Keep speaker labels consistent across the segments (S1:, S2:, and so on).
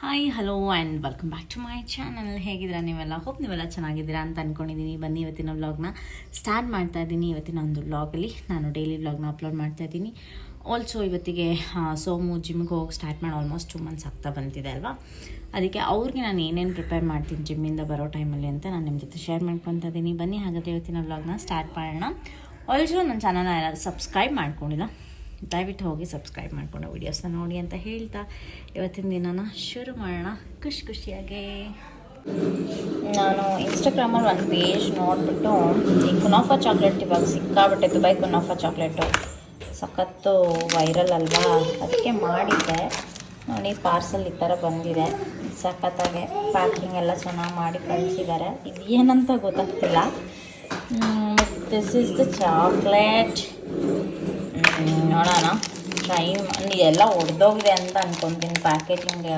S1: Hi hello and welcome back to my channel ಹೇಗಿದ್ದೀರಾ ನೀವೆಲ್ಲ? Hope ನೀವೆಲ್ಲ ಚೆನ್ನಾಗಿದ್ದೀರಾ ಅಂತ ಅಂದ್ಕೊಂಡಿದ್ದೀನಿ ಬನ್ನಿ ಇವತ್ತಿನ ವ್ಲಾಗ್ನ ಸ್ಟಾರ್ಟ್ ಮಾಡ್ತಾ ಇದ್ದೀನಿ. ಇವತ್ತಿನ ಒಂದು ವ್ಲಾಗಲ್ಲಿ ನಾನು ಡೈಲಿ ವ್ಲಾಗ್ನ ಅಪ್ಲೋಡ್ ಮಾಡ್ತಾ ಇದ್ದೀನಿ. ಆಲ್ಸೋ ಇವತ್ತಿಗೆ ಸೋಮು ಜಿಮ್ಗೆ ಹೋಗಿ ಸ್ಟಾರ್ಟ್ ಮಾಡಿ ಆಲ್ಮೋಸ್ಟ್ ಟು ಮಂತ್ಸ್ ಆಗ್ತಾ ಬಂತಿದೆ ಅಲ್ವಾ? ಅದಕ್ಕೆ ಅವ್ರಿಗೆ ನಾನು ಏನೇನು ಪ್ರಿಪೇರ್ ಮಾಡ್ತೀನಿ ಜಿಮ್ಮಿಂದ ಬರೋ ಟೈಮಲ್ಲಿ ಅಂತ ನಾನು ನಿಮ್ಮ ಜೊತೆ ಶೇರ್ ಮಾಡ್ಕೊತಾ ಇದ್ದೀನಿ. ಬನ್ನಿ ಹಾಗಾದರೆ ಇವತ್ತಿನ ವ್ಲಾಗ್ನ ಸ್ಟಾರ್ಟ್ ಮಾಡೋಣ. ಆಲ್ಸೋ ನನ್ನ ಚಾನಲ್ನ ಸಬ್ಸ್ಕ್ರೈಬ್ ಮಾಡ್ಕೊಂಡಿಲ್ಲ ದಯವಿಟ್ಟು ಹೋಗಿ ಸಬ್ಸ್ಕ್ರೈಬ್ ಮಾಡ್ಕೊಂಡು ವೀಡಿಯೋಸ್ನ ನೋಡಿ ಅಂತ ಹೇಳ್ತಾ ಇವತ್ತಿನ ದಿನನ ಶುರು ಮಾಡೋಣ. ಖುಷಿ ಖುಷಿಯಾಗಿ. ನಾನು ಇನ್ಸ್ಟಾಗ್ರಾಮಲ್ಲಿ ಒಂದು ಪೇಜ್ ನೋಡಿಬಿಟ್ಟು ಈ ಕುನಾಫಾ ಚಾಕ್ಲೇಟ್ ಇವಾಗ ಸಿಕ್ಕಾಬಿಟ್ಟೆ ದುಬೈ ಕುನಾಫಾ ಚಾಕ್ಲೇಟು ಸಖತ್ತು ವೈರಲ್ ಅಲ್ವಾ? ಅದಕ್ಕೆ ಮಾಡಿದ್ದೆ. ನೋಡಿ ಪಾರ್ಸಲ್ ಈ ಥರ ಬಂದಿದೆ. ಸಖತ್ತಾಗೆ ಪ್ಯಾಕಿಂಗ್ ಎಲ್ಲ ಚೆನ್ನಾಗಿ ಮಾಡಿ ಕಳಿಸಿದ್ದಾರೆ. ಇದು ಏನಂತ ಗೊತ್ತಾಗ್ತಿಲ್ಲ. ದಿಸ್ ಇಸ್ ದ ಚಾಕ್ಲೇಟ್ ನೋಡೋಣ. ಟ್ರೈ ಎಲ್ಲ ಒಡೆದೋಗಿದೆ ಅಂತ ಅಂದ್ಕೊತೀನಿ ಪ್ಯಾಕೇಜಿಂಗ್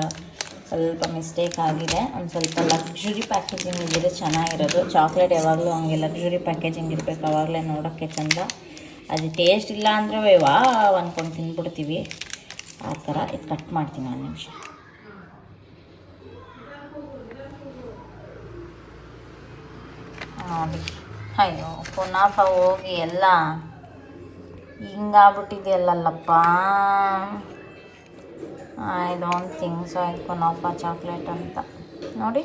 S1: ಸ್ವಲ್ಪ ಮಿಸ್ಟೇಕ್ ಆಗಿದೆ. ಒಂದು ಸ್ವಲ್ಪ ಲಕ್ಸುರಿ ಪ್ಯಾಕೇಜಿಂಗ್ ಇದ್ದರೆ ಚೆನ್ನಾಗಿರೋದು. ಚಾಕ್ಲೇಟ್ ಯಾವಾಗಲೂ ಹಂಗೆ ಲಕ್ಸುರಿ ಪ್ಯಾಕೇಜಿಂಗ್ ಇರಬೇಕು. ಆವಾಗಲೇ ನೋಡೋಕ್ಕೆ ಚಂದ. ಅದು ಟೇಸ್ಟ್ ಇಲ್ಲ ಅಂದರೆ ವಾ ಅಂದ್ಕೊಂಡು ತಿಂದ್ಬಿಡ್ತೀವಿ ಆ ಥರ ಇದು ಕಟ್ ಮಾಡ್ತೀನಿ ಒಂದು ನಿಮಿಷ. ಅಯ್ಯೋ, ಪುನಃ ಹೋಗಿ ಎಲ್ಲ ಹಿಂಗಾಗ್ಬಿಟ್ಟಿದೆಯಲ್ಲಪ್ಪ I don't think so kunafa chocolate ಅಂತ. ನೋಡಿ,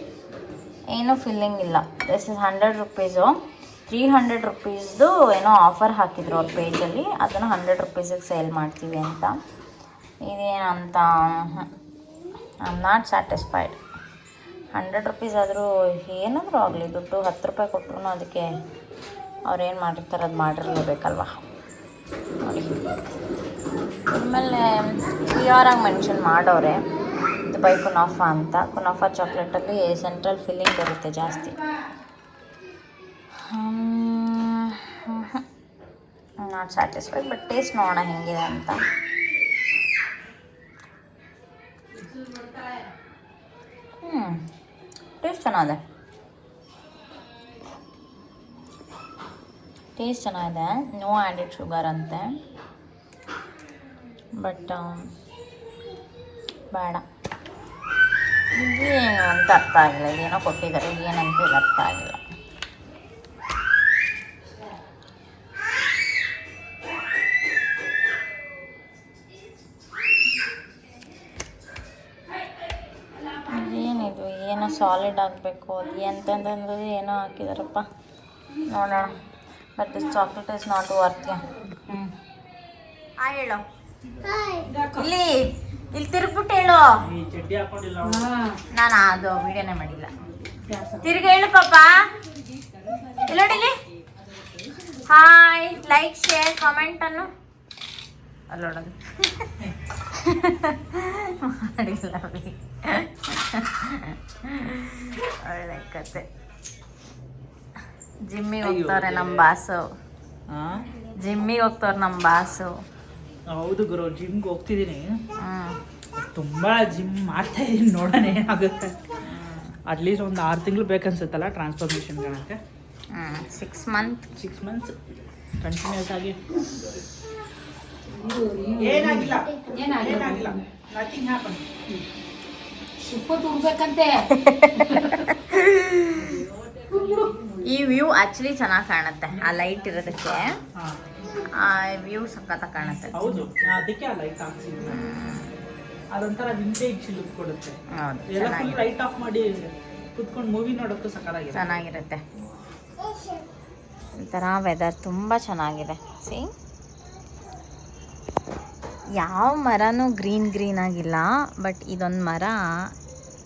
S1: ಏನೂ ಫಿಲ್ಲಿಂಗ್ ಇಲ್ಲ. This is hundred rupees three hundred ರುಪೀಸ್ದು ಏನೋ ಆಫರ್ ಹಾಕಿದ್ರು ಅವ್ರ ಪೇಜಲ್ಲಿ ಅದನ್ನು ಹಂಡ್ರೆಡ್ ರುಪೀಸಿಗೆ ಸೇಲ್ ಮಾಡ್ತೀವಿ ಅಂತ. ಇದೇನಂತ? I am not satisfied hundred rupees ಆದರೂ ಏನಾದರೂ ಆಗಲಿ. ದುಡ್ಡು ಹತ್ತು ರೂಪಾಯಿ ಕೊಟ್ಟರು ಅದಕ್ಕೆ ಅವ್ರು ಏನು ಮಾಡಿರ್ತಾರೆ ಅದು ಮಾಡಿರ್ಲೇಬೇಕಲ್ವ? ನೋಡಿ ಆರ್ ಆಗಿ ಮೆನ್ಷನ್ ಮಾಡೋರೆ. ದುಬೈ ಕುನಾಫಾ ಅಂತ. ಕುನಾಫಾ ಚಾಕ್ಲೇಟಲ್ಲಿ ಸೆಂಟ್ರಲ್ ಫಿಲ್ಲಿಂಗ್ ಬರುತ್ತೆ ಜಾಸ್ತಿ. ನಾಟ್ ಸ್ಯಾಟಿಸ್ಫೈಡ್ ಬಟ್ ಟೇಸ್ಟ್ ನೋಡೋಣ ಹೆಂಗಿದೆ ಅಂತ. ಹ್ಞೂ ಟೇಸ್ಟ್ ಚೆನ್ನಾಗಿದೆ. ಟೇಸ್ಟ್ ಚೆನ್ನಾಗಿದೆ. ನೋ ಆ್ಯಡೆಡ್ ಶುಗರ್ ಅಂತೆ. ಬಟ್ ಬೇಡ. ಏನು ಅಂತ ಅರ್ಥ ಆಗಿಲ್ಲ. ಏನೋ ಕೊಟ್ಟಿದ್ದಾರೆ. ಏನಂತ ಅರ್ಥ ಆಗಿಲ್ಲ. ಏನಿದು? ಏನೋ ಸಾಲಿಡ್ ಆಗಬೇಕು. ಅದು ಎಂತಂದ್ರೆ ಏನೋ ಹಾಕಿದಾರಪ್ಪ. ನೋಡೋಣ. But this chocolate is not worth ಹ್ಞೂ ಆ ಹೇಳು. ಇಲ್ಲಿ ಇಲ್ಲಿ ತಿರುಗ್ಬಿಟ್ಟು ಹೇಳು. ನಾನು ಅದು ವಿಡಿಯೋನೇ ಮಾಡಿಲ್ಲ. ತಿರುಗಿ ಹೇಳು ಪಾಪ. ಇಲ್ಲಿ ಹಾಯ್ ಲೈಕ್ ಶೇರ್ ಕಾಮೆಂಟ್ ಅನ್ನು. ಅಲ್ಲೋಡೋದು ಮಾಡಿಲ್ಲ. ಒಳ್ಳೆ ಕತೆ. ಜಿಮ್ಮಿಗೆ ಹೋಗ್ತಾರೆ ನಮ್ಮ ಬಾಸು. ಜಿಮ್ಮಿಗೆ ಹೋಗ್ತಾರೆ ನಮ್ಮ ಬಾಸು.
S2: ಹೌದು ಗುರು ಜಿಮ್ಗೆ ಹೋಗ್ತಿದ್ದೀನಿ ತುಂಬಾ ಜಿಮ್ ಮಾಡ್ತಾ ಇದೀನಿ ನೋಡೋಣ ಏನಾಗುತ್ತೆ. ಅಟ್ಲೀಸ್ಟ್ ಒಂದು ಆರು ತಿಂಗಳು ಬೇಕನ್ಸುತ್ತಲ್ಲ transformation ಕಾಣಕ್ಕೆ?
S1: Six month
S2: six months continuous ಆಗಿ. ಏನಾಗಿಲ್ಲ. ಏನಾಗಿಲ್ಲ? ನಥಿಂಗ್ ಹ್ಯಾಪನ್
S3: ಉಪ್ಪು ತುರ್ಬೇಕಂತೆ.
S1: ಈ ವ್ಯೂ ಆಕ್ಚುಲಿ ಚೆನ್ನಾಗಿ ಕಾಣುತ್ತೆ ಆ ಲೈಟ್ ಇರೋದಕ್ಕೆ. ಆ ವ್ಯೂ ಸಖತ್ತಾಗಿ ಕಾಣುತ್ತೆ.
S2: ಹೌದು ಅದಕ್ಕೆ ಆ ಲೈಟ್ ಅದೊಂಥರ ವಿಂಟೇಜ್ ಲುಕ್ ಕೊಡುತ್ತೆ.
S1: ಹೌದು
S2: ಎಲ್ಲ ಫುಲ್ ಲೈಟ್ ಆಫ್ ಮಾಡಿ ಕುತ್ಕೊಂಡು ಮೂವಿ ನೋಡೋಕ್ಕೂ ಸಕ್ಕತ್ತಾಗಿದೆ
S1: ಚೆನ್ನಾಗಿರುತ್ತೆ. ಈ ಥರ ವೆದರ್ ತುಂಬ ಚೆನ್ನಾಗಿದೆ. ಸಿ ಯಾವ ಮರನೂ ಗ್ರೀನ್ ಗ್ರೀನ್ ಆಗಿಲ್ಲ ಬಟ್ ಇದೊಂದು ಮರ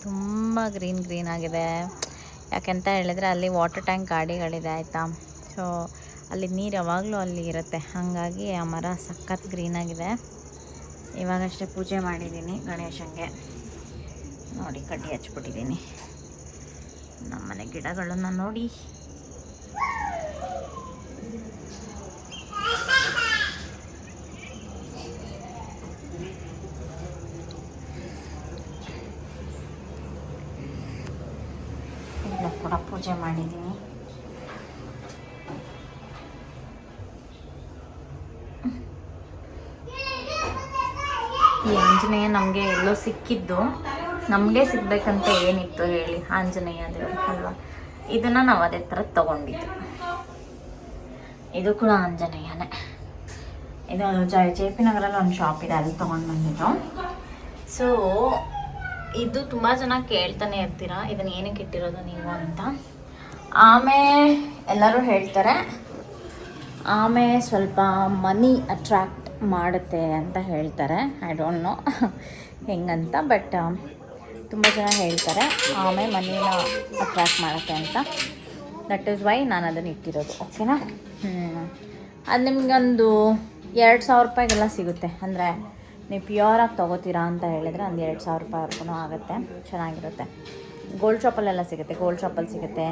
S1: ತುಂಬ ಗ್ರೀನ್ ಗ್ರೀನ್ ಆಗಿದೆ. ಯಾಕೆಂತ ಹೇಳಿದ್ರೆ ಅಲ್ಲಿ ವಾಟರ್ ಟ್ಯಾಂಕ್ ಗಾಡಿಗಳಿದೆ, ಆಯಿತಾ? ಸೊ ಅಲ್ಲಿ ನೀರು ಯಾವಾಗಲೂ ಅಲ್ಲಿ ಇರುತ್ತೆ. ಹಾಗಾಗಿ ಆ ಮರ ಸಖತ್ ಗ್ರೀನ್ ಆಗಿದೆ. ಇವಾಗಷ್ಟೇ ಪೂಜೆ ಮಾಡಿದ್ದೀನಿ ಗಣೇಶನಿಗೆ. ನೋಡಿ, ಕಡ್ಡಿ ಹಚ್ಬಿಟ್ಟಿದ್ದೀನಿ. ನಮ್ಮನೆ ಗಿಡಗಳನ್ನು ನೋಡಿ. ಈ ಆಂಜನೇಯ ನಮಗೆ ಎಲ್ಲೋ ಸಿಕ್ಕಿದ್ದು, ನಮಗೆ ಸಿಗ್ಬೇಕಂತ ಏನಿತ್ತು ಹೇಳಿ ಆಂಜನೇಯ ದೇವರು ಅಲ್ವಾ? ಇದನ್ನು ನಾವು ಅದೇ ಥರ ತಗೊಂಡಿದ್ದು. ಇದು ಕೂಡ ಆಂಜನೇಯನೇ. ಇದು ಜಯ ಜೆ ಪಿ ನಗರಲ್ಲಿ ಒಂದು ಶಾಪ್ ಇದೆ, ಅಲ್ಲಿ ತೊಗೊಂಡು ಬಂದಿದ್ದು. ಸೊ ಇದು ತುಂಬ ಜನ ಕೇಳ್ತಾನೆ ಇರ್ತೀರಾ ಇದನ್ನ ಏನಕ್ಕೆ ಇಟ್ಟಿರೋದು ನೀವು ಅಂತ? ಆಮೆ ಎಲ್ಲರೂ ಹೇಳ್ತಾರೆ, ಆಮೆ ಸ್ವಲ್ಪ ಮನಿ ಅಟ್ರಾಕ್ಟ್ ಮಾಡುತ್ತೆ ಅಂತ ಹೇಳ್ತಾರೆ. ಐ ಡೋಂಟ್ ನೋ ಹೆಂಗಂತ ಬಟ್ ತುಂಬ ಜನ ಹೇಳ್ತಾರೆ ಆಮೇಲೆ ಮನಿನ ಅಟ್ರ್ಯಾಕ್ಟ್ ಮಾಡುತ್ತೆ ಅಂತ. ದಟ್ ಈಸ್ ವೈ ನಾನು ಅದನ್ನು ಇಟ್ಟಿರೋದು ಓಕೆನಾ ಅದು ನಿಮಗೊಂದು ಎರಡು ಸಾವಿರ ರೂಪಾಯಿಗೆಲ್ಲ ಸಿಗುತ್ತೆ. ಅಂದರೆ ನೀವು ಪ್ಯೂರಾಗಿ ತೊಗೋತೀರಾ ಅಂತ ಹೇಳಿದರೆ ಒಂದು ಎರಡು ಸಾವಿರ ರೂಪಾಯಿವರೆಗೂ ಆಗುತ್ತೆ, ಚೆನ್ನಾಗಿರುತ್ತೆ. ಗೋಲ್ಡ್ ಶಾಪಲ್ಲೆಲ್ಲ ಸಿಗುತ್ತೆ ಗೋಲ್ಡ್ ಶಾಪಲ್ಲಿ ಸಿಗುತ್ತೆ.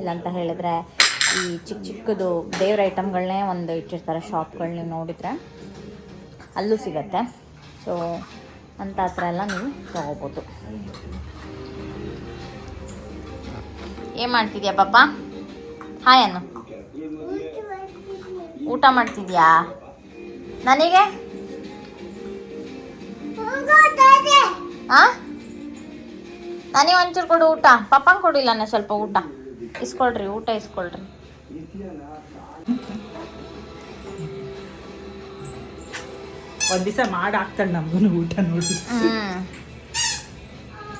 S1: ಇಲ್ಲ ಅಂತ ಹೇಳಿದ್ರೆ ಈ ಚಿಕ್ಕ ಚಿಕ್ಕದು ದೇವ್ರ ಐಟಮ್ಗಳನ್ನೇ ಒಂದು ಇಟ್ಟಿರ್ತಾರೆ ಶಾಪ್ಗಳು ನೀವು ನೋಡಿದರೆ. ಅಲ್ಲೂ ಸಿಗುತ್ತೆ. ಸೊ ಅಂಥ ಹತ್ರ ಎಲ್ಲ ನೀವು ತೊಗೋಬೋದು. ಏನು ಮಾಡ್ತಿದ್ಯಾ ಪಾಪ ಹಾಯ್ ಊಟ ಮಾಡ್ತಿದ್ಯಾ? ನನಗೆ? ಹಾಂ ನನಗೆ ಒಂಚೂರು ಕೊಡು ಊಟ. ಪಪ್ಪಂಗೆ ಕೊಡಿಲ್ಲ ನಾನು ಸ್ವಲ್ಪ ಊಟ. ಇಸ್ಕೊಳ್ರಿ ಊಟ ಇಸ್ಕೊಳ್ರಿ.
S2: ಒಂದ್ ದಿವಸ ಮಾಡಿ ಹಾಕ್ತಾಳೆ ನಮ್ಗೂ ಊಟ ನೋಡಿ.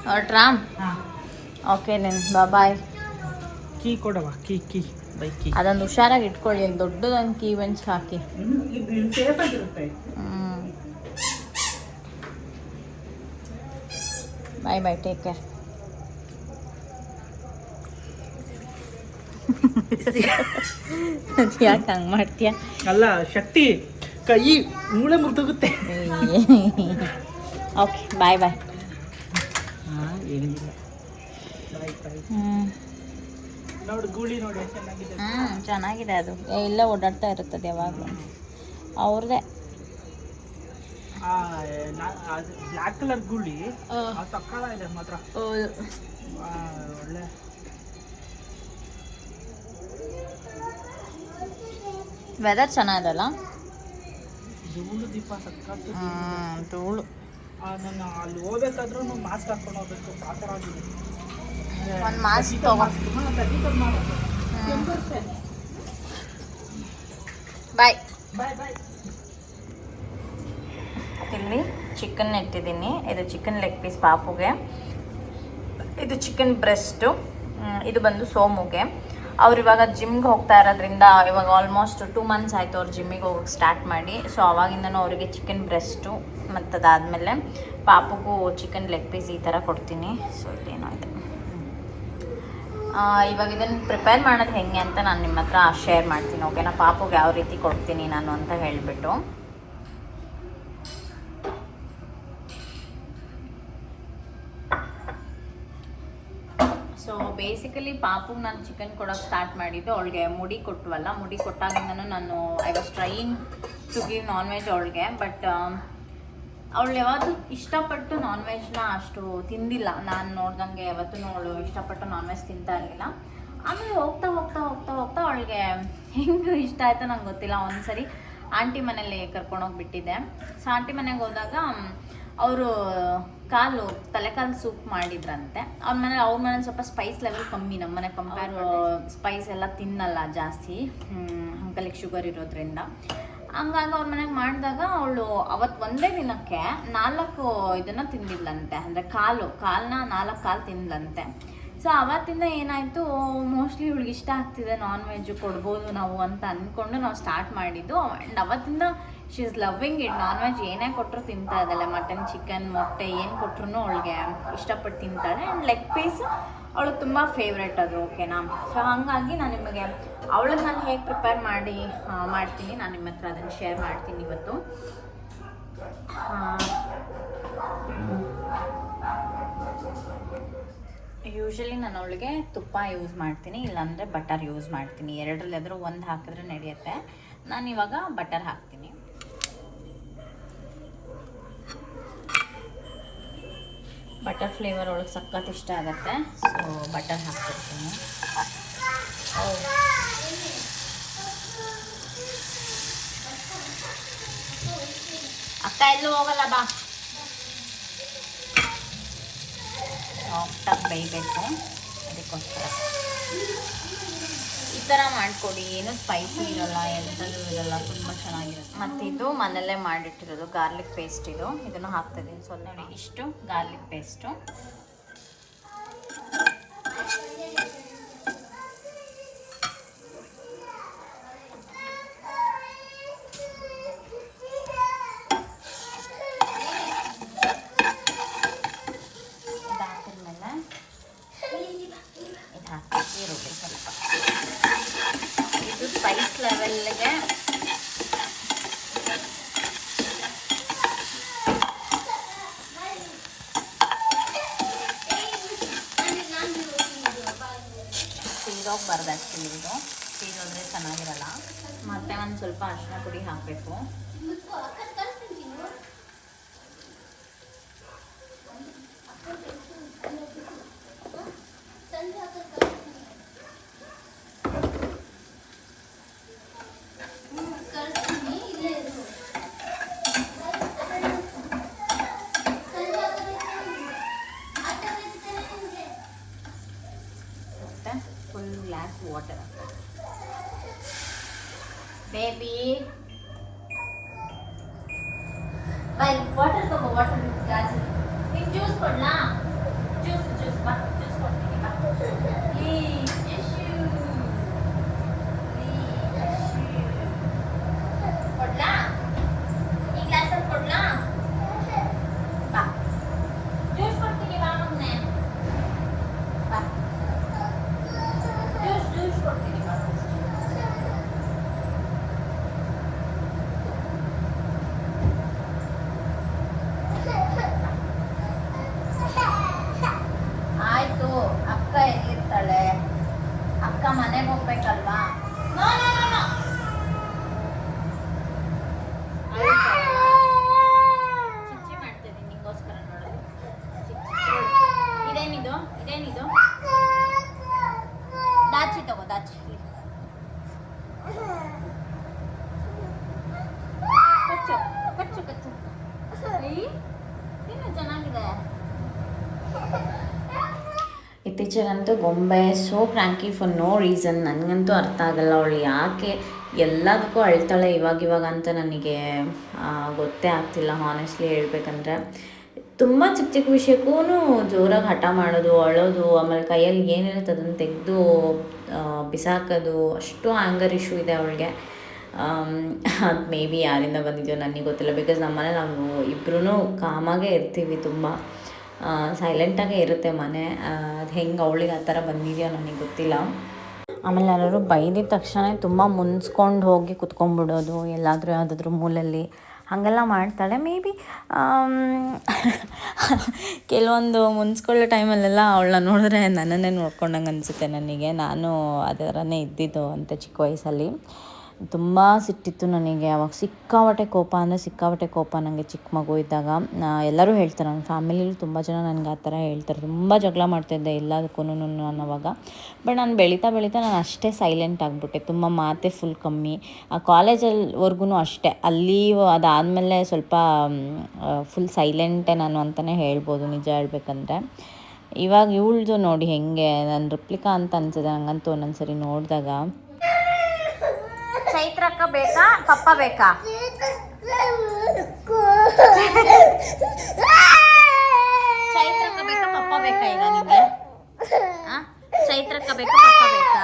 S1: ಹೊರಟ್ರಾ
S2: ಹಾ.
S1: ಓಕೆ ಬಾ ಬಾಯ್.
S2: ಕೀ ಕೊಡವ ಕೀ ಕೀ ಬೈ ಕೀ.
S1: ಅದೊಂದು ಹುಷಾರಾಗಿ ಇಟ್ಕೊಳ್ಳಿ ಒಂದು ದೊಡ್ಡದೊಂದು ಕೀ ಬೆಂಚ್ ಹಾಕಿ ಬಾಯ್ ಬಾಯ್ ಟೇಕ್ ಕೇರ್ ಯಾಕೆ ಹಂಗೆ ಮಾಡ್ತೀಯ?
S2: ಅಲ್ಲ ಶಕ್ತಿ. ಕೈ ಮೂಳೆ ಮುರಿದೋಗುತ್ತೆ.
S1: ಓಕೆ ಬಾಯ್ ಬಾಯ್ ಹ್ಞೂ
S2: ಗುಳಿ ನೋಡಿ ಚೆನ್ನಾಗಿದೆ.
S1: ಅದು. ಎಲ್ಲ ಓಡಾಡ್ತಾ ಇರುತ್ತದೆ ಯಾವಾಗಲೂ. ಅವ್ರದ್ದೇ
S2: ಬ್ಲ್ಯಾಕ್ ಕಲರ್ ಗುಳಿ ಸಕ್ಕಲ ಇದೆ ಮಾತ್ರ. ಒಳ್ಳೆ.
S1: ವೆದರ್ ಚೆನ್ನಾಗಿದಲ್ಲ?
S2: ಧೂಳು ದೀಪ ಸಕ್ಕತ್ತು
S1: ಧೂಳು.
S2: ನಾನು ಅಲ್ಲಿ ಹೋಗ್ಬೇಕಾದ್ರೂ ಮಾಸ್ಕ್ ಹಾಕೊಂಡು ಹೋಗ್ಬೇಕು ಆ ಥರ ಆಗಿದೆ
S1: ಒಂದು ಮಾಸ್ಕ್ ಬಾಯ್
S2: ಬಾಯ್ ಬಾಯ್
S1: ಇಲ್ಲಿ ಚಿಕನ್ ಇಟ್ಟಿದ್ದೀನಿ ಇದು ಚಿಕನ್ ಲೆಗ್ ಪೀಸ್ ಪಾಪುಗೆ. ಇದು ಚಿಕನ್ ಬ್ರೆಸ್ಟು ಇದು ಬಂದು ಸೋಮುಗೆ. ಅವ್ರು ಇವಾಗ ಜಿಮ್ಗೆ ಹೋಗ್ತಾ ಇರೋದ್ರಿಂದ ಇವಾಗ ಆಲ್ಮೋಸ್ಟ್ ಟೂ ಮಂತ್ಸ್ ಆಯಿತು ಅವ್ರು ಜಿಮ್ಮಿಗೆ ಹೋಗೋಕೆ ಸ್ಟಾರ್ಟ್ ಮಾಡಿ. ಸೊ ಅವಾಗಿಂದನೂ ಅವರಿಗೆ ಚಿಕನ್ ಬ್ರೆಸ್ಟು ಮತ್ತು ಅದಾದಮೇಲೆ ಪಾಪುಗೂ ಚಿಕನ್ ಲೆಗ್ ಪೀಸ್ ಈ ಥರ ಕೊಡ್ತೀನಿ. ಸೊ ಇದೇನೋ ಇದೆ. ಇವಾಗ ಇದನ್ನು ಪ್ರಿಪೇರ್ ಮಾಡೋದು ಹೆಂಗೆ ಅಂತ ನಾನು ನಿಮ್ಮ ಹತ್ರ ಶೇರ್ ಮಾಡ್ತೀನಿ ಓಕೆನಾ ಪಾಪುಗೆ ಯಾವ ರೀತಿ ಕೊಡ್ತೀನಿ ನಾನು ಅಂತ ಹೇಳಿಬಿಟ್ಟು ಸೊ ಬೇಸಿಕಲಿ ಪಾಪುಗೆ ನಾನು ಚಿಕನ್ ಕೊಡೋಕೆ ಸ್ಟಾರ್ಟ್ ಮಾಡಿದ್ದು, ಅವಳಿಗೆ ಮುಡಿ ಕೊಟ್ಟವಲ್ಲ ಮುಡಿ ಕೊಟ್ಟಾಗಿಂದನು ನಾನು I was trying to give non veg ಅವಳಿಗೆ ಬಟ್ ಅವಳು ಯಾವತ್ತು ಇಷ್ಟಪಟ್ಟು ನಾನ್ ವೆಜ್ನ ಅಷ್ಟು ತಿಂದಿಲ್ಲ. ನಾನು ನೋಡ್ದಂಗೆ ಯಾವತ್ತೂ ಅವಳು ಇಷ್ಟಪಟ್ಟು ನಾನ್ ವೆಜ್ ತಿಂತಾ ಇರಲಿಲ್ಲ. ಆಮೇಲೆ ಹೋಗ್ತಾ ಹೋಗ್ತಾ ಹೋಗ್ತಾ ಹೋಗ್ತಾ ಅವಳಿಗೆ ಹೆಂಗೆ ಇಷ್ಟ ಆಯಿತು ನಂಗೆ ಗೊತ್ತಿಲ್ಲ. ಒಂದ್ಸರಿ ಆಂಟಿ ಮನೇಲಿ ಕರ್ಕೊಂಡೋಗಿ ಬಿಟ್ಟಿದ್ದೆ ಸೊ ಆಂಟಿ ಮನೆಗೆ ಹೋದಾಗ ಅವರು ಕಾಲು ತಲೆಕಾಲು ಸೂಪ್ ಮಾಡಿದ್ರಂತೆ. ಅವ್ರ ಮನೆ ಅವ್ರ ಮನೇಲಿ ಸ್ವಲ್ಪ ಸ್ಪೈಸ್ ಲೆವೆಲ್ ಕಮ್ಮಿ ನಮ್ಮ ಮನೆ ಕಂಪೇರ್ ಸ್ಪೈಸ್ ಎಲ್ಲ ತಿನ್ನಲ್ಲ ಜಾಸ್ತಿ. ಅಂಕಲಿಗೆ ಶುಗರ್ ಇರೋದ್ರಿಂದ. ಹಂಗಾಗಿ ಅವ್ರ ಮನೆಗೆ ಮಾಡಿದಾಗ ಅವಳು ಅವತ್ತು ಒಂದೇ ದಿನಕ್ಕೆ ನಾಲ್ಕು ಇದನ್ನು ತಿಂದಿದ್ಲಂತೆ. ಅಂದರೆ ಕಾಲು ಕಾಲನ್ನ ನಾಲ್ಕು ಕಾಲು ತಿಂದ್ಲಂತೆ. ಸೊ ಅವತ್ತಿಂದ ಏನಾಯಿತು ಮೋಸ್ಟ್ಲಿ ಇವಳಿಗೆ ಇಷ್ಟ ಆಗ್ತಿದೆ ನಾನ್ ವೆಜ್ ಕೊಡ್ಬೋದು ನಾವು ಅಂತ ಅಂದ್ಕೊಂಡು ನಾವು ಸ್ಟಾರ್ಟ್ ಮಾಡಿದ್ದು. ಆ್ಯಂಡ್ ಅವತ್ತಿಂದ she is loving it non veg ಏನೇ ಕೊಟ್ಟರು ತಿಂತಾ ಇದ್ದಾಳೆ. ಮಟನ್ ಚಿಕನ್ ಮೊಟ್ಟೆ ಏನು ಕೊಟ್ರು ಅವಳಿಗೆ ಇಷ್ಟಪಟ್ಟು ತಿಂತಾಳೆ. ಆ್ಯಂಡ್ ಲೆಗ್ ಪೀಸ್ ಅವಳಿಗೆ ತುಂಬ ಫೇವ್ರೆಟ್ ಅದು ಓಕೆನಾ ಸೊ ಹಾಗಾಗಿ ನಾನು ನಿಮಗೆ ಅವಳನ್ನ ನಾನು ಹೇಗೆ ಪ್ರಿಪೇರ್ ಮಾಡಿ ಮಾಡ್ತೀನಿ. ನಾನು ನಿಮ್ಮ ಹತ್ರ ಅದನ್ನು ಶೇರ್ ಮಾಡ್ತೀನಿ ಇವತ್ತು. ಯೂಶಲಿ ನಾನು ಅವಳಿಗೆ ತುಪ್ಪ ಯೂಸ್ ಮಾಡ್ತೀನಿ, ಇಲ್ಲಾಂದರೆ ಬಟರ್ ಯೂಸ್ ಮಾಡ್ತೀನಿ. ಎರಡರಲ್ಲಾದರೂ ಒಂದು ಹಾಕಿದ್ರೆ ನಡೆಯುತ್ತೆ. ನಾನು ಇವಾಗ ಬಟರ್ ಹಾಕ್ತೀನಿ. ಬಟರ್ ಫ್ಲೇವರ್ ಒಳಗೆ ಸಖತ್ ಇಷ್ಟ ಆಗುತ್ತೆ. ಸೊ ಬಟರ್ ಹಾಕ್ತಿರ್ತೀನಿ ಅಕ್ಕ ಎಲ್ಲೂ ಹೋಗಲ್ಲ ಬಾ. ಬೇಯಬೇಕು. ಅದಕ್ಕೋಸ್ಕರ. ಈ ಥರ ಮಾಡಿಕೊಡಿ. ಏನು ಸ್ಪೈಸಿ ಇರೋಲ್ಲ ಎಂಥದ್ದು ಇರಲ್ಲ ತುಂಬ ಚೆನ್ನಾಗಿರುತ್ತೆ. ಮತ್ತು ಇದು ಮನೆಯಲ್ಲೇ ಮಾಡಿಟ್ಟಿರೋದು ಗಾರ್ಲಿಕ್ ಪೇಸ್ಟ್ ಇದು. ಇದನ್ನು ಹಾಕ್ತಿದ್ದೀನಿ ಸೊ ನೋಡಿ ಇಷ್ಟು ಗಾರ್ಲಿಕ್ ಪೇಸ್ಟು ಇತ್ತೀಚೆಗಂತೂ ಗೊಂಬೆ so cranky for no reason ನನಗಂತೂ ಅರ್ಥ ಆಗಲ್ಲ ಅವಳು ಯಾಕೆ ಎಲ್ಲದಕ್ಕೂ ಅಳ್ತಾಳೆ ಇವಾಗ ಇವಾಗ ಅಂತ ನನಗೆ ಗೊತ್ತೇ ಆಗ್ತಿಲ್ಲ ಹಾನೆಸ್ಟ್ಲಿ ಹೇಳ್ಬೇಕಂದ್ರೆ. ತುಂಬ ಚಿಕ್ಕ ಚಿಕ್ಕ ವಿಷಯಕ್ಕೂ ಜೋರಾಗಿ ಹಠ ಮಾಡೋದು, ಅಳೋದು, ಆಮೇಲೆ ಕೈಯಲ್ಲಿ ಏನಿರುತ್ತೆ ಅದನ್ನು ತೆಗೆದು ಬಿಸಾಕೋದು, ಅಷ್ಟು ಆ್ಯಂಗರ್ ಇಶ್ಯೂ ಇದೆ ಅವಳಿಗೆ. ಅದು ಮೇ ಬಿ ಯಾರಿಂದ ಬಂದಿದೆಯೋ ನನಗೆ ಗೊತ್ತಿಲ್ಲ ಬಿಕಾಸ್ ನಮ್ಮನೆ ನಾವು ಇಬ್ಬರೂ ಕಾಮಾಗೇ ಇರ್ತೀವಿ ತುಂಬ. ಸೈಲೆಂಟಾಗೇ ಇರುತ್ತೆ ಮನೆ. ಅದು ಹೆಂಗೆ ಅವಳಿಗೆ ಆ ಥರ ಬಂದಿದೆಯೋ ನನಗೆ ಗೊತ್ತಿಲ್ಲ. ಆಮೇಲೆ ಯಾರು ಬೈದಿದ ತಕ್ಷಣ ತುಂಬ ಮುನ್ಸ್ಕೊಂಡು ಹೋಗಿ ಕುತ್ಕೊಂಡ್ಬಿಡೋದು, ಎಲ್ಲಾದರೂ ಯಾವುದಾದ್ರೂ ಮೂಲಲ್ಲಿ. ಹಾಗೆಲ್ಲ ಮಾಡ್ತಾಳೆ. ಮೇ ಬಿ ಕೆಲವೊಂದು ಮುನ್ಸ್ಕೊಳ್ಳೋ ಟೈಮಲ್ಲೆಲ್ಲ ಅವಳನ್ನ ನೋಡಿದ್ರೆ ನನ್ನನ್ನೇ ನೋಡ್ಕೊಂಡಂಗೆ ಅನಿಸುತ್ತೆ ನನಗೆ. ನಾನು ಅದರನ್ನೇ ಇದ್ದಿದ್ದು ಅಂತ ಚಿಕ್ಕ ವಯಸ್ಸಲ್ಲಿ. ತುಂಬ ಸಿಟ್ಟಿತ್ತು ನನಗೆ. ಅವಾಗ ಸಿಕ್ಕಾಪಟ್ಟೆ ಕೋಪ ಅಂದರೆ ಸಿಕ್ಕಾಪಟ್ಟೆ ಕೋಪ ನನಗೆ ಚಿಕ್ಕ ಮಗು ಇದ್ದಾಗ. ಎಲ್ಲರೂ ಹೇಳ್ತಾರೆ ನನ್ನ ಫ್ಯಾಮಿಲಿಲಿ ತುಂಬ ಜನ ನನಗೆ ಆ ಥರ ಹೇಳ್ತಾರೆ. ತುಂಬ ಜಗಳ ಮಾಡ್ತಿದ್ದೆ ಎಲ್ಲದಕ್ಕೂ ನಾನು ಅನ್ನೋವಾಗ ಬಟ್ ನಾನು ಬೆಳೀತಾ ಬೆಳೀತಾ ನಾನು ಅಷ್ಟೇ ಸೈಲೆಂಟ್ ಆಗಿಬಿಟ್ಟೆ. ತುಂಬ ಮಾತೆ ಫುಲ್ ಕಮ್ಮಿ. ಆ ಕಾಲೇಜಲ್ಲಿವರೆಗೂ ಅಷ್ಟೇ. ಅಲ್ಲಿ ಅದಾದಮೇಲೆ ಸ್ವಲ್ಪ ಫುಲ್ ಸೈಲೆಂಟೇ ನಾನು ಅಂತಲೇ ಹೇಳ್ಬೋದು, ನಿಜ ಹೇಳ್ಬೇಕಂದ್ರೆ. ಇವಾಗ ಇವಳ್ದು ನೋಡಿ ಹೆಂಗೆ ನನ್ನ ರಿಪ್ಲಿಕಾ ಅಂತ ಅನ್ಸಿದೆ ನನಗಂತೂ ಒಂದೊಂದು ಸರಿ ನೋಡಿದಾಗ. ಚೈತ್ರಕ್ಕ ಬೇಕಾ, ಪಪ್ಪ ಬೇಕಾ? ಚೈತ್ರಕ್ಕ ಬೇಕಾ, ಪಪ್ಪ ಬೇಕಾ ಈಗ ನಿಮಗೆ? ಚೈತ್ರಕ್ಕ ಬೇಕಾ, ಪಪ್ಪ ಬೇಕಾ?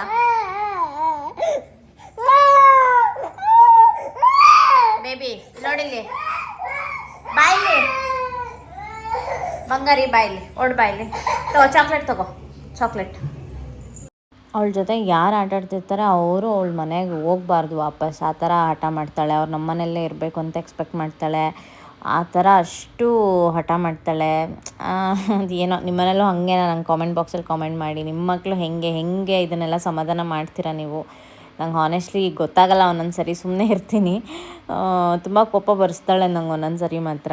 S1: ಬೇಬಿ ನೋಡಿಲಿ ಬಾಯ್ಲಿ? ಬಂಗಾರಿ ಬಾಯ್ಲಿ, ಓಡ್ ಬಾಯ್ಲಿ. ತಗೋ ಚಾಕ್ಲೇಟ್ ತಗೋ ಚಾಕ್ಲೇಟ್ ಅವಳ ಜೊತೆ ಯಾರು ಆಟಾಡ್ತಿರ್ತಾರೆ ಅವರು ಅವಳ ಮನೆಗೆ ಹೋಗ್ಬಾರ್ದು ವಾಪಸ್. ಆ ಥರ ಹಠ ಮಾಡ್ತಾಳೆ, ಅವ್ರು ನಮ್ಮ ಮನೆಯಲ್ಲೇ ಇರಬೇಕು ಅಂತ ಎಕ್ಸ್ಪೆಕ್ಟ್ ಮಾಡ್ತಾಳೆ. ಆ ಥರ ಅಷ್ಟು ಹಠ ಮಾಡ್ತಾಳೆ. ಅದು ಏನೋ ನಿಮ್ಮ ಮನೇಲೂ ಹಾಗೆ ನಂಗೆ ಕಾಮೆಂಟ್ ಬಾಕ್ಸಲ್ಲಿ ಕಾಮೆಂಟ್ ಮಾಡಿ. ನಿಮ್ಮ ಮಕ್ಕಳು ಹೆಂಗೆ ಹೆಂಗೆ ಇದನ್ನೆಲ್ಲ ಸಮಾಧಾನ ಮಾಡ್ತೀರಾ ನೀವು? ನಂಗೆ ಹಾನೆಸ್ಟ್ಲಿ ಗೊತ್ತಾಗಲ್ಲ ಒಂದೊಂದು ಸರಿ ಸುಮ್ಮನೆ ಇರ್ತೀನಿ ತುಂಬ ಕೋಪ ಬರೆಸ್ತಾಳೆ ನಂಗೆ ಒಂದೊಂದು ಸರಿ ಮಾತ್ರ.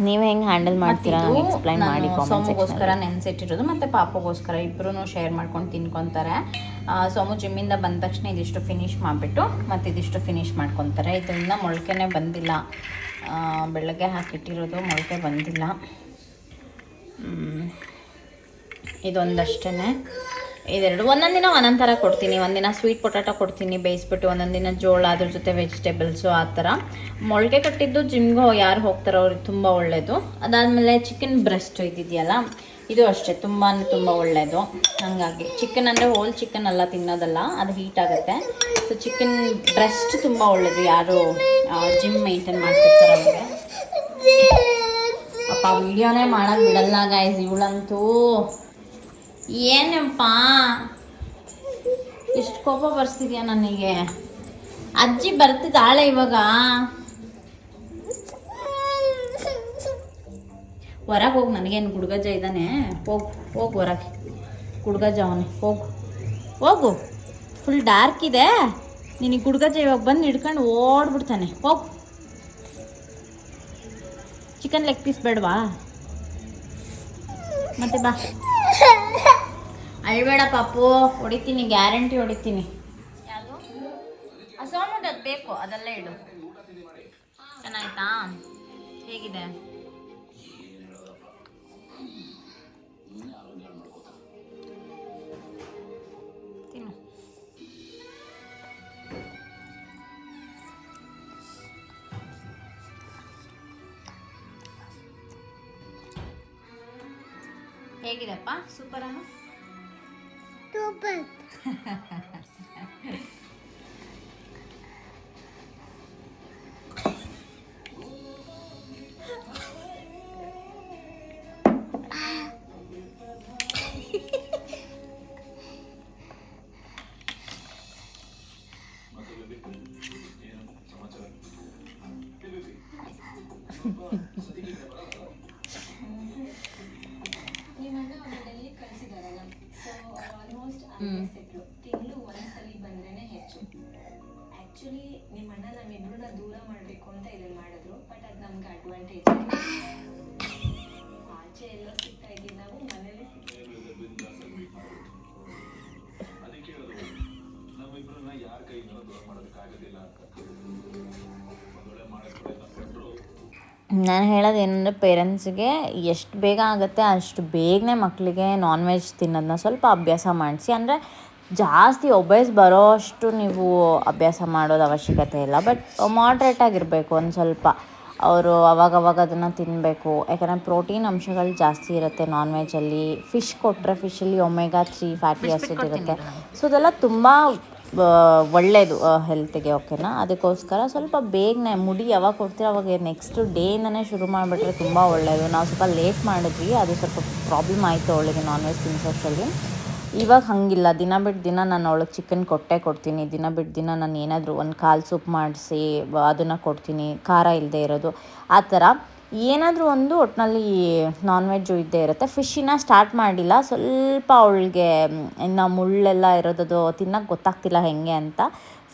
S1: ನೀವು ಹೆಂಗೆ ಹ್ಯಾಂಡಲ್ ಮಾಡ್ತೀರಾ ಎಕ್ಸ್ಪ್ಲೈನ್ ಮಾಡಿ ಸೋಮಗೋಸ್ಕರ ನೆನೆಸಿಟ್ಟಿರೋದು ಮತ್ತು ಪಾಪಗೋಸ್ಕರ ಇಬ್ಬರೂ ಶೇರ್ ಮಾಡ್ಕೊಂಡು ತಿನ್ಕೊತಾರೆ. ಆ, ಸೋಮು ಜಿಮ್ಮಿಂದ ಬಂದ ತಕ್ಷಣ ಇದಿಷ್ಟು ಫಿನಿಶ್ ಮಾಡಿಬಿಟ್ಟು ಮತ್ತು ಇದಿಷ್ಟು ಫಿನಿಶ್ ಮಾಡ್ಕೊತಾರೆ. ಇದರಿಂದ ಇನ್ನೂ ಮೊಳಕೆನೇ ಬಂದಿಲ್ಲ. ಬೆಳಗ್ಗೆ ಹಾಕಿಟ್ಟಿರೋದು ಮೊಳಕೆ ಬಂದಿಲ್ಲ. ಇದೊಂದಷ್ಟೇ ಇದೆರಡು. ಒಂದೊಂದು ದಿನ ಒಂದೊಂದು ಥರ ಕೊಡ್ತೀನಿ. ಒಂದಿನ ಸ್ವೀಟ್ ಪೊಟ್ಯಾಟೊ ಕೊಡ್ತೀನಿ, ಬೇಯಿಸ್ಬಿಟ್ಟು ಒಂದೊಂದು ದಿನ ಜೋಳ, ಅದ್ರ ಜೊತೆ ವೆಜಿಟೇಬಲ್ಸು ಆ ಥರ ಮೊಳಕೆ ಕಟ್ಟಿದ್ದು ಜಿಮ್ಗೆ ಯಾರು ಹೋಗ್ತಾರೋ ಅವ್ರಿಗೆ ತುಂಬ ಒಳ್ಳೆಯದು ಅದಾದಮೇಲೆ ಚಿಕನ್ ಬ್ರೆಸ್ಟ್ ಇದಿದೆಯಲ್ಲ ಇದು ಅಷ್ಟೇ. ತುಂಬಾ ತುಂಬ ಒಳ್ಳೆಯದು ಹಾಗಾಗಿ ಚಿಕನ್ ಅಂದರೆ ಹೋಲ್ ಚಿಕನ್ ಎಲ್ಲ ತಿನ್ನೋದಲ್ಲ. ಅದು ಹೀಟ್ ಆಗುತ್ತೆ. ಸೊ ಚಿಕನ್ ಬ್ರೆಸ್ಟ್ ತುಂಬ ಒಳ್ಳೆಯದು ಯಾರು ಜಿಮ್ ಮೇಂಟೈನ್ ಮಾಡ್ತಿರ್ತಾರೆ ಅವ್ರಿಗೆ. ಅಪ್ಪ, ವಿಡಿಯೋನೇ ಮಾಡೋಕ್ಕೆ ಬಿಡಲ್ಲ ಗಾಯ್ಸ್ ಇವಳಂತೂ. ಏನಪ್ಪ? ಇಷ್ಟು ಕೋಪ ಬರ್ಸಿದ್ಯಾ ನನಗೆ? ಅಜ್ಜಿ ಬರ್ತಿದ್ದಾಳೆ ಇವಾಗ. ಹೊರಗೆ ಹೋಗಿ, ನನಗೇನು ಗುಡ್ಗಜ್ಜ ಇದ್ದಾನೆ? ಹೋಗು ಹೋಗು ಹೊರಗೆ. ಗುಡ್ಗಜ್ಜ ಅವನೇ, ಹೋಗು. ಹೋಗು. ಫುಲ್ ಡಾರ್ಕ್ ಇದೆ. ನಿನಗೆ ಗುಡ್ಗಜ್ಜ ಇವಾಗ ಬಂದು ಹಿಡ್ಕೊಂಡು ಓಡ್ಬಿಡ್ತಾನೆ. ಹೋಗು. ಚಿಕನ್ ಲೆಗ್ ಪೀಸ್ ಬೇಡವಾ? ಮತ್ತೆ ಬಾ. ಅಳ್ಬೇಡ ಪಾಪು, ಹೊಡಿತೀನಿ, ಗ್ಯಾರಂಟಿ ಹೊಡಿತೀನಿ. ಯಾವುದು? ಅಸೋಮುಂಡ್ ಅದು ಬೇಕು ಅದೆಲ್ಲ ಇಡು. ಚೆನ್ನಾಯ್ತಾ? ಹೇಗಿದೆ? ತಿನ್ನು. ಹೇಗಿದೆಪ್ಪ? ಸೂಪರ್ ಅನ್ನು
S4: ಆಕ್ಚುಲಿ ನಿಮ್ಮ ಅಣ್ಣ ನಮ್ಮಿಬ್ರನ್ನ ದೂರ ಮಾಡಬೇಕು ಅಂತ ಇದನ್ನ ಮಾಡಿದ್ರು ಬಟ್ ಅದು ನಮ್ಗೆ ಅಡ್ವಾಂಟೇಜ್ ಆಚೆ ಎಲ್ಲ ಸಿಗ್ತಾ ಇದ್ದೀವಿ ನಾವು ಮನೇಲಿ
S1: ನಾನು ಹೇಳೋದು ಏನಂದರೆ ಪೇರೆಂಟ್ಸ್ಗೆ ಎಷ್ಟು ಬೇಗ ಆಗುತ್ತೆ ಅಷ್ಟು ಬೇಗನೆ ಮಕ್ಕಳಿಗೆ ನಾನ್ ವೆಜ್ ತಿನ್ನೋದನ್ನ ಸ್ವಲ್ಪ ಅಭ್ಯಾಸ ಮಾಡಿಸಿ. ಅಂದರೆ ಜಾಸ್ತಿ ಒಬೇಸ್ ಬರೋ ಅಷ್ಟು ನೀವು ಅಭ್ಯಾಸ ಮಾಡೋದು ಅವಶ್ಯಕತೆ ಇಲ್ಲ ಬಟ್ ಮಾಡ್ರೇಟ್ ಆಗಿರಬೇಕು ಒಂದು ಸ್ವಲ್ಪ. ಅವರು ಅವಾಗವಾಗ ಅದನ್ನು ತಿನ್ನಬೇಕು ಯಾಕಂದರೆ ಪ್ರೋಟೀನ್ ಅಂಶಗಳು ಜಾಸ್ತಿ ಇರುತ್ತೆ ನಾನ್ ವೆಜ್ಜಲ್ಲಿ ಫಿಶ್ ಕೊಟ್ಟರೆ ಫಿಶಲ್ಲಿ ಒಮೆಗಾ ತ್ರೀ ಫ್ಯಾಟಿ ಆಸಿಡ್ ಇರುತ್ತೆ. ಸೊ ಅದೆಲ್ಲ ತುಂಬ ಒಳ್ಳೆಯದು ಹೆಲ್ತಿಗೆ ಓಕೆನಾ ಅದಕ್ಕೋಸ್ಕರ ಸ್ವಲ್ಪ ಬೇಗನೆ ಮುಡಿ ಯಾವಾಗ ಕೊಡ್ತೀರೋ ಅವಾಗ ನೆಕ್ಸ್ಟ್ ಡೇಯಿಂದನೇ ಶುರು ಮಾಡಿಬಿಟ್ರೆ ತುಂಬ ಒಳ್ಳೆಯದು ನಾವು ಸ್ವಲ್ಪ ಲೇಟ್ ಮಾಡಿದ್ವಿ ಅದು ಸ್ವಲ್ಪ ಪ್ರಾಬ್ಲಮ್ ಆಯಿತು ಅವಳಿಗೆ ನಾನ್ ವೆಜ್ ತಿನ್ಸೋಷ್ಟರಲ್ಲಿ. ಇವಾಗ ಹಂಗಿಲ್ಲ. ದಿನ ಬಿಟ್ಟು ದಿನ ನಾನು ಅವಳಿಗೆ ಚಿಕನ್ ಕೊಟ್ಟೆ ಕೊಡ್ತೀನಿ. ದಿನ ಬಿಟ್ಟು ದಿನ ನಾನು ಏನಾದರೂ ಒಂದು ಕಾಲು ಸೂಪ್ ಮಾಡಿಸಿ ಅದನ್ನು ಕೊಡ್ತೀನಿ. ಖಾರ ಇಲ್ಲದೆ ಇರೋದು. ಆ ಥರ ಏನಾದರೂ ಒಂದು ಒಟ್ಟಿನಲ್ಲಿ ನಾನ್ ವೆಜ್ಜು ಇದ್ದೇ ಇರುತ್ತೆ. ಫಿಶ್ಶಿನ ಸ್ಟಾರ್ಟ್ ಮಾಡಿಲ್ಲ. ಸ್ವಲ್ಪ ಅವಳಿಗೆ, ಇನ್ನು ಮುಳ್ಳೆಲ್ಲ ಇರೋದದು ತಿನ್ನೋಕೆ ಗೊತ್ತಾಗ್ತಿಲ್ಲ ಹೇಗೆ ಅಂತ.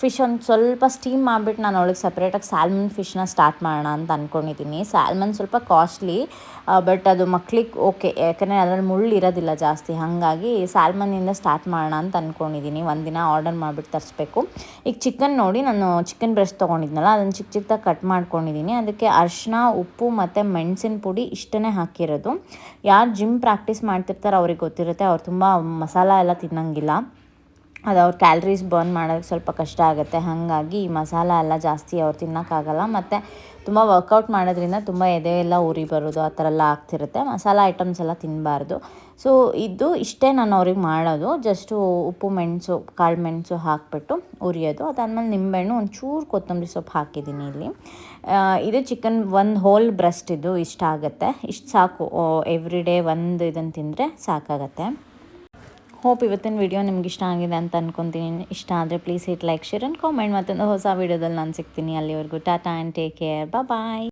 S1: ಫಿಶ್ ಒಂದು ಸ್ವಲ್ಪ ಸ್ಟೀಮ್ ಮಾಡಿಬಿಟ್ಟು ನಾನು ಅವಳಿಗೆ ಸಪ್ರೇಟಾಗಿ ಸ್ಯಾಲ್ಮನ್ ಫಿಶ್ನ ಸ್ಟಾರ್ಟ್ ಮಾಡೋಣ ಅಂತ ಅಂದ್ಕೊಂಡಿದ್ದೀನಿ ಸ್ಯಾಲ್ಮನ್ ಸ್ವಲ್ಪ ಕಾಸ್ಟ್ಲಿ ಬಟ್ ಅದು ಮಕ್ಳಿಗೆ ಓಕೆ ಯಾಕಂದರೆ ಅದರಲ್ಲಿ ಮುಳ್ಳು ಇರೋದಿಲ್ಲ ಜಾಸ್ತಿ. ಹಾಗಾಗಿ ಸ್ಯಾಲ್ಮನ್ನಿಂದ ಸ್ಟಾರ್ಟ್ ಮಾಡೋಣ ಅಂತ ಅಂದ್ಕೊಂಡಿದ್ದೀನಿ ಒಂದಿನ ಆರ್ಡರ್ ಮಾಡಿಬಿಟ್ಟು ತರಿಸ್ಬೇಕು. ಈಗ ಚಿಕನ್ ನೋಡಿ ನಾನು ಚಿಕನ್ ಬ್ರೆಸ್ಟ್ ತೊಗೊಂಡಿದ್ನಲ್ಲ ಅದನ್ನು ಚಿಕ್ಕ ಚಿಕ್ಕದಾಗಿ ಕಟ್ ಮಾಡ್ಕೊಂಡಿದ್ದೀನಿ ಅದಕ್ಕೆ ಅರಿಶಿನ ಉಪ್ಪು ಮತ್ತು ಮೆಣಸಿನ ಪುಡಿ ಇಷ್ಟನೇ ಹಾಕಿರೋದು. ಯಾರು ಜಿಮ್ ಪ್ರಾಕ್ಟೀಸ್ ಮಾಡ್ತಿರ್ತಾರೆ ಅವ್ರಿಗೆ ಗೊತ್ತಿರುತ್ತೆ. ಅವ್ರು ತುಂಬ ಮಸಾಲ ಎಲ್ಲ ತಿನ್ನಂಗಿಲ್ಲ. ಅದು ಅವ್ರ ಕ್ಯಾಲ್ರೀಸ್ ಬರ್ನ್ ಮಾಡೋಕ್ಕೆ ಸ್ವಲ್ಪ ಕಷ್ಟ ಆಗುತ್ತೆ. ಹಾಗಾಗಿ ಈ ಮಸಾಲ ಎಲ್ಲ ಜಾಸ್ತಿ ಅವ್ರು ತಿನ್ನೋಕ್ಕಾಗಲ್ಲ. ಮತ್ತು ತುಂಬ ವರ್ಕೌಟ್ ಮಾಡೋದ್ರಿಂದ ತುಂಬ ಎದೆ ಎಲ್ಲ ಉರಿ ಬರೋದು, ಆ ಥರ ಎಲ್ಲ ಆಗ್ತಿರುತ್ತೆ. ಮಸಾಲ ಐಟಮ್ಸ್ ಎಲ್ಲ ತಿನ್ನಬಾರ್ದು ಸೊ ಇದು ಇಷ್ಟೇ ನಾನು ಅವ್ರಿಗೆ ಮಾಡೋದು. ಜಸ್ಟು ಉಪ್ಪು, ಮೆಣಸು, ಕಾಳು ಮೆಣಸು ಹಾಕಿಬಿಟ್ಟು ಉರಿಯೋದು. ಅದಾದಮೇಲೆ ನಿಂಬೆಹಣ್ಣು ಒಂಚೂರು ಕೊತ್ತಂಬರಿ ಸೊಪ್ಪು ಹಾಕಿದ್ದೀನಿ ಇಲ್ಲಿ. ಇದು ಚಿಕನ್ ಒಂದು ಹೋಲ್ ಬ್ರೆಸ್ಟ್ ಇದು ಇಷ್ಟ ಆಗುತ್ತೆ. ಇಷ್ಟು ಸಾಕು. ಎವ್ರಿ ಡೇ ಒಂದು ಇದನ್ನು ತಿಂದರೆ ಸಾಕಾಗತ್ತೆ. ಹೋಪ್ ಇವತ್ತಿನ ವಿಡಿಯೋ ನಿಮ್ಗೆ ಇಷ್ಟ ಆಗಿದೆ ಅಂತ ಅನ್ಕೊತೀನಿ. ಇಷ್ಟ ಆದರೆ please hit like share and comment ಮತ್ತೊಂದು ಹೊಸ ವಿಡಿಯೋದಲ್ಲಿ ನಾನು ಸಿಗ್ತೀನಿ. ಅಲ್ಲಿವರೆಗೂ tata and take care bye